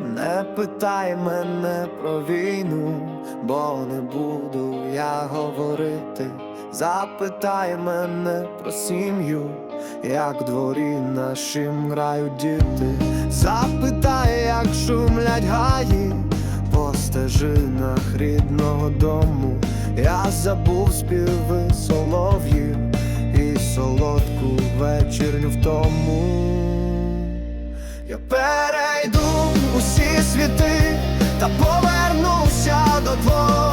Не питай мене про війну, бо не буду я говорити. Запитай мене про сім'ю, як дворі нашим грають діти. Запитай, як шумлять гаї по стежинах рідного дому. Я забув співи солов'їв і солодку вечірню втому. Я перейду усі світи та повернуся до твого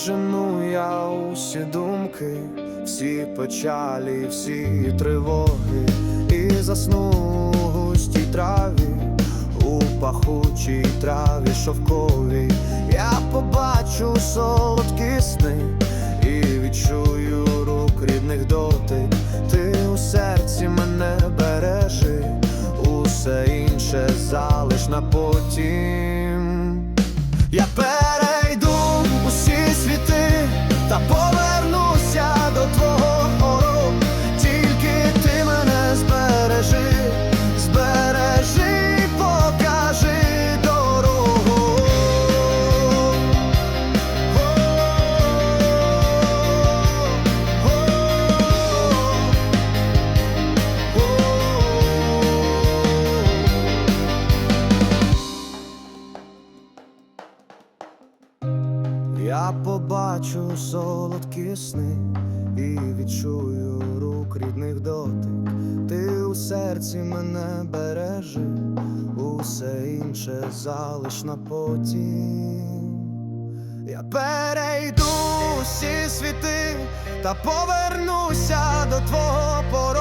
Віджену я усі думки, всі печалі, всі тривоги, і засну у густій траві, у пахучій траві шовковій. Я побачу солодкі сни і відчую рук рідних дотик. Ти у серці мене бережи, усе інше залиш на потім. Я Я побачу солодкі сни і відчую рук рідних дотик. Ти у серці мене бережи, усе інше залиш на потім. Я перейду всі світи та повернуся до твого порогу.